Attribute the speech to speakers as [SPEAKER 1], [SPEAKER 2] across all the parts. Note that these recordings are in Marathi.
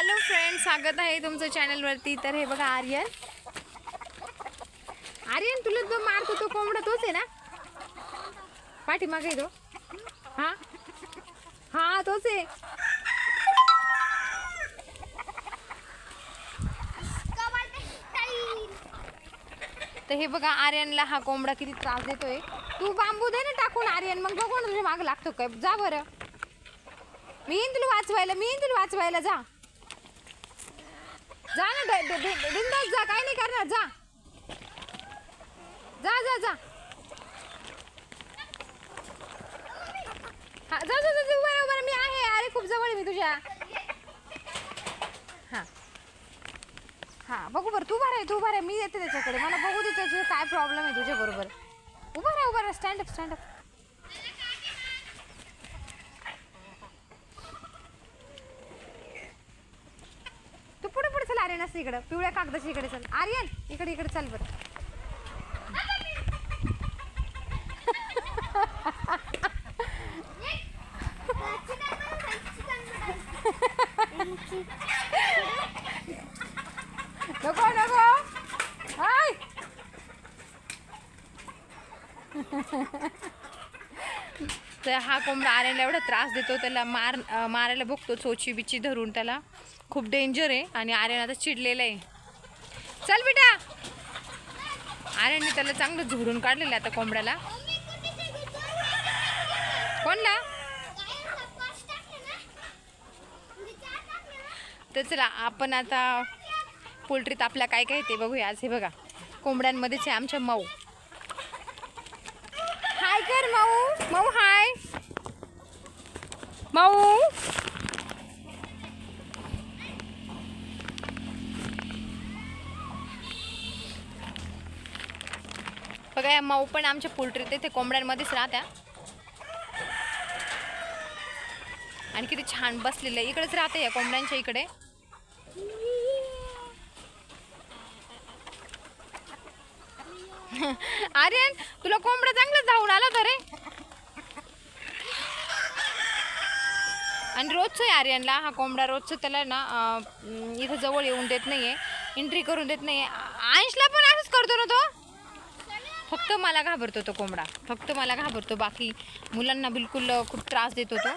[SPEAKER 1] हॅलो फ्रेंड स्वागत आहे तुमचं चॅनलवरती तर हे बघा आर्यन. आर्यन तुला जो मारतो तो कोंबडा तोच आहे ना? पाठीमागे तो. हा? हा तोच आहे. तर हे बघा आर्यनला हा कोंबडा किती त्रास देतोय. तू बांबू दे ना टाकून आर्यन. मग बघू ना तुझ्या माग लागतो काय जा बरं. मी येईन तुला वाचवायला मी येईन तुला वाचवायला. जा. जा ना बिंदास जा काय नाही करणार जा. जा जा जा. हा जा जा जा उभा उभा मी आहे अरे खूप जवळ आहे मी तुझ्या. हा. हां बघू बरं तू उभा राह तू उभा राह. मी येते त्याच्याकडे. मला बघू दे त्याचं काय प्रॉब्लेम आहे तुझ्या बरोबर. उभा राहा उभा राहा. स्टँड अप स्टँड अप तू पुढे पुढे चल आर्यन असं इकडं. पिवळ्या कागदाच्या इकडे चल. आर्यन इकडे इकडे चल बरं नको नको हाय तर हा कोंबडा आर्यनला एवढा त्रास देतो त्याला मार मारायला बघतो चोची बिची धरून त्याला. खूप डेंजर आहे आणि आर्यन आता चिडलेलं आहे. चल बेटा. आर्यनने त्याला चांगलं झोडून काढलेलं आहे आता कोंबड्याला. कोणला? तर चला आपण आता पोल्ट्रीत आपल्या काय काय ते बघूया. आज हे बघा. कोंबड्यांमध्येच आहे आमच्या माऊ. कर माऊ माऊ हाय माऊ बघा या माऊ पण आमच्या पोल्ट्रीत ते कोंबड्यांमध्येच राहत्या. आणि किती छान बसलेलं आहे. इकडेच राहते या कोंबड्यांच्या इकडे. आर्यन तुला कोंबडा चांगला धावून आला तर रे. आणि रोजचं आहे आर्यनला हा कोंबडा रोजचं त्याला ना इथं जवळ येऊन देत नाही आहे एंट्री करून देत नाही आहे आंशला पण असंच करतो ना तो. फक्त मला घाबरतो तो कोंबडा. फक्त मला घाबरतो. बाकी मुलांना बिलकुल खूप त्रास देतो तो.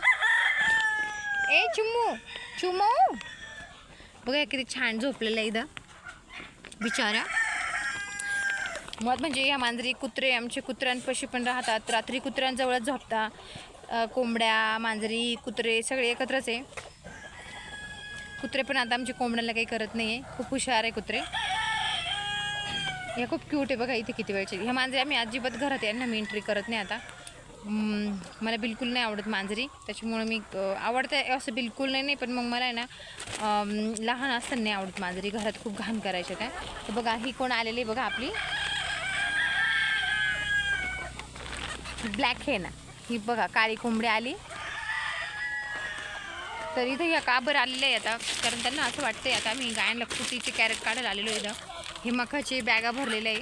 [SPEAKER 1] ए चुम्मू चुमू बघा किती छान झोपलेलं आहे इथं. बिचारा. मुळात म्हणजे ह्या मांजरी कुत्रे आमचे कुत्र्यांपाशी पण राहतात. रात्री कुत्र्यांजवळच झोपता. कोंबड्या मांजरी कुत्रे सगळे एकत्रच आहे. कुत्रे पण आता आमच्या कोंबड्याला काही करत नाही आहे खूप हुशार आहे कुत्रे. ह्या खूप क्यूट आहे बघा इथे किती वेळचे. ह्या मांजरी आम्ही अजिबात घरात यांना मी एंट्री करत नाही आता. मला बिलकुल नाही आवडत मांजरी. त्याच्यामुळे मी आवडतं आवडते असं बिलकुल नाही नाही पण मग मला आहे ना लहान असताना नाही आवडत मांजरी. घरात खूप घाण करायच्या त्या. तर बघा ही कोण आलेली आहे बघा आपली. ब्लॅक आहे ना. ही बघा काळी कोंबडी आली. तर इथं ह्या का बरं आलेल्या आहे आता. कारण त्यांना असं वाटतंय आता मी गायांना कुटीचे कॅरेट काढायला आलेलो आहे इथं. हे मखाची बॅगा भरलेल्या आहे.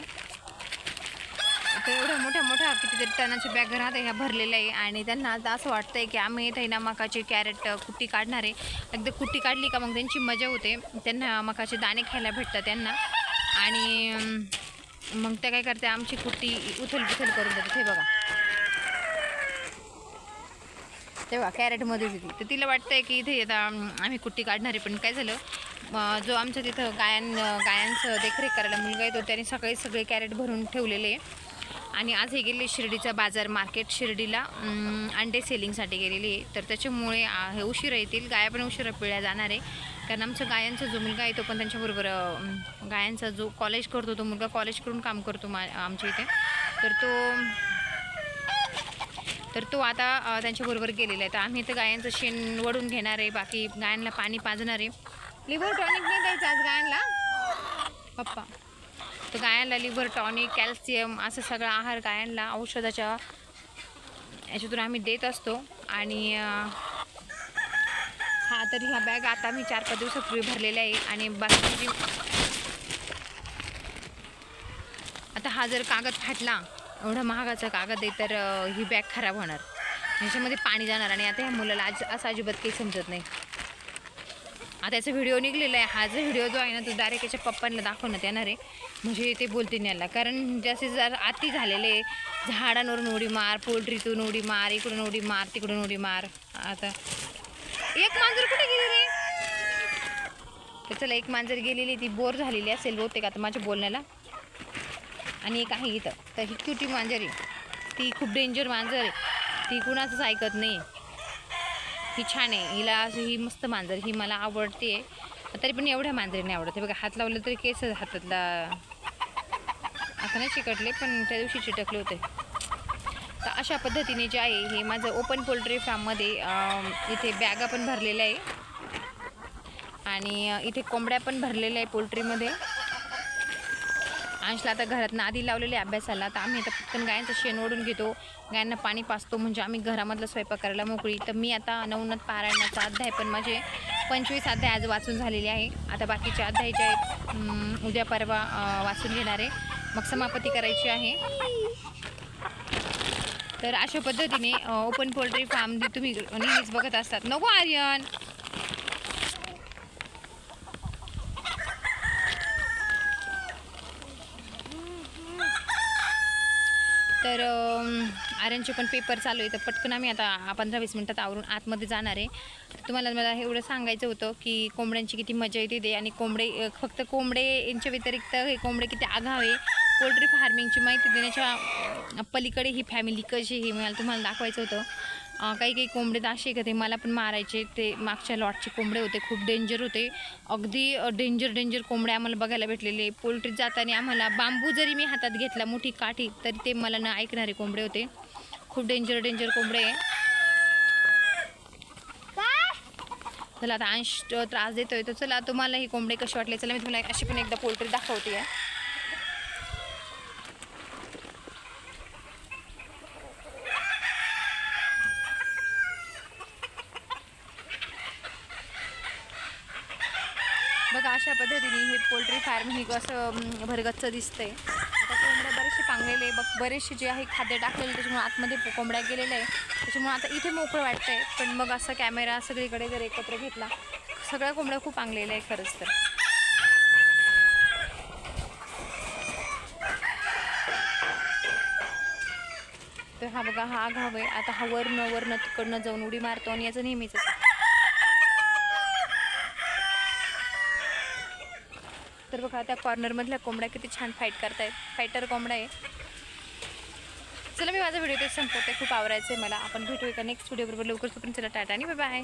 [SPEAKER 1] आता एवढ्या मोठ्या मोठ्या कितीतरी टनाची बॅग राहते ह्या भरलेल्या आहे. आणि त्यांना आता असं वाटतंय की आम्ही इथं ना मकाचे कॅरेट कुट्टी काढणार आहे. एकदा कुट्टी काढली का मग त्यांची मजा होते. त्यांना मकाचे दाणे खायला भेटतात त्यांना. आणि मग त्या काय करते आमची कुट्टी उथल पुथल करून देतात. हे बघा. तेव्हा कॅरेटमध्येच होती. तर तिला वाटतंय की इथे आता आम्ही कुट्टी काढणार आहे पण काय झालं जो आमच्या तिथं गायां गायांचं देखरेख करायला मुलगा येतो त्याने सकाळी सगळे कॅरेट भरून ठेवलेले आहे. आणि आज हे गेले शिर्डीचा बाजार मार्केट शिर्डीला अंडे सेलिंगसाठी गेलेली आहे. तर त्याच्यामुळे हे उशिरा येतील गाया पण उशिरा पिळ्या जाणार आहे. कारण आमचं गायांचा जो मुलगा आहे तो पण त्यांच्याबरोबर गायांचा जो कॉलेज करतो तो मुलगा कॉलेज करून काम करतो मा आमच्या इथे. तर तो तर तो आता त्यांच्याबरोबर गेलेला आहे. तर आम्ही तर गायांचं शेण वडून घेणार आहे. बाकी गायांना पाणी पाजणार आहे. लिव्हर टॉनिक नाही द्यायचं आज गायांना पप्पा. तर गायांना लिव्हर टॉनिक कॅल्शियम असं सगळं आहार गायांना औषधाच्या याच्यातून आम्ही देत असतो. आणि हा तर ह्या बॅग आता मी चार पाच दिवसापूर्वी भरलेल्या आहे. आणि बाकीची आता हा जर कागद फाटला एवढा महागाचा कागद आहे तर ही बॅग खराब होणार. ह्याच्यामध्ये पाणी जाणार आणि आता ह्या मुलाला आज असं अजिबात काही समजत नाही. आता याचा व्हिडिओ निघलेला आहे. हा जो व्हिडिओ जो आहे ना तो डायरेक्ट याच्या पप्पांना दाखवण्यात येणार आहे. म्हणजे ते बोलतील याला. कारण जसे जर अति झालेले झाडांवरून उडी मार पोल्ट्रीतून उडी मार इकडून उडी मार तिकडून उडी मार. आता एक मांजर कुठे गेली रे? तर चला एक मांजर गेलेली ती बोर झालेली असेल बहुतेक आता माझ्या बोलण्याला. आणि एक आहे इथं. तर ही क्युटी मांजर आहे. ती खूप डेंजर मांजर आहे. ती कुणाचंच ऐकत नाही. ही छान आहे. हिला असं ही मस्त मांजर ही मला आवडते. तरी पण एवढ्या मांजरी नाही आवडत. बघा हात लावलं तरी केस हातातला आता नाही चिकटले पण त्या दिवशी चिटकले होते. तर अशा पद्धतीने जे आहे हे माझं ओपन पोल्ट्री फार्ममध्ये इथे बॅगा पण भरलेल्या आहे. आणि इथे कोंबड्या पण भरलेल्या आहे पोल्ट्रीमध्ये अंशला आता घरात आधी लावलेले अभ्यासाला. तर आम्ही आता पटकन गायांचं शेण ओढून घेतो. गायांना पाणी पाचतो म्हणजे आम्ही घरामधलं स्वयंपाक करायला मोकळी. तर मी आता नवनत पारायणाचा अध्याय पण माझे पंचवीस अध्याय आज वाचून झालेले आहे. आता बाकीचे अध्याय जे आहेत उद्या परवा वाचून घेणार आहे. मग समापती करायची आहे. तर अशा पद्धतीने ओपन पोल्ट्री फार्म जे तुम्ही नेहमीच बघत असतात. नको आर्यन! तर आर्यांचे पण पेपर चालू आहे तर पटकन आम्ही आता पंधरा वीस मिनटात आवरून आतमध्ये जाणार आहे. तर तुम्हाला मला एवढं सांगायचं होतं की कोंबड्यांची किती मजा येते ते आणि कोंबडे फक्त कोंबडे यांच्या व्यतिरिक्त हे कोंबडे किती आघावे पोल्ट्री फार्मिंगची माहिती देण्याच्या पलीकडे ही फॅमिली कशी हे मला तुम्हाला दाखवायचं होतं. काही काही कोंबडे तर असे का ते मला पण मारायचे ते मागच्या लॉटचे कोंबडे होते खूप डेंजर होते. अगदी डेंजर डेंजर कोंबडे आम्हाला बघायला भेटलेले. पोल्ट्रीत जाताना आम्हाला बांबू जरी मी हातात घेतला मोठी काठी तरी ते मला न ऐकणारे कोंबडे होते. खूप डेंजर डेंजर कोंबडे आहे. चला आता अंश त्रास देतोय. तर चला तुम्हाला ही कोंबडे कसे वाटले? चला मी तुम्हाला अशी पण एकदा पोल्ट्री दाखवते. आहे बघा अशा पद्धतीने हे पोल्ट्री फार्म हे असं भरगच्च दिसतंय. आता कोंबड्या बरेचसे पांगलेले बघ बरेचसे जे आहे खाद्य टाकलेले त्याच्यामुळे आतमध्ये कोंबड्या गेलेल्या आहे. त्याच्यामुळे आता इथे मोकळं वाटतंय. पण मग असा कॅमेरा सगळीकडे जर एकत्र घेतला सगळ्या कोंबड्या खूप पांगलेल्या आहे खरंच तर. तर हा बघा हा घाव आहे. आता हा वरनं वरनं तिकडनं जाऊन उडी मारतो आणि याचं नेहमीच तर बघा त्या कॉर्नरमधल्या कोंबड्या किती छान फाईट करतायत. फायटर कोंबडा आहे. चला मी माझा व्हिडिओ ते संपवते. खूप आवडायचं आहे मला. आपण भेटूया का नेक्स्ट व्हिडिओ बरोबर. लवकर पण चला टाटा आणि बाय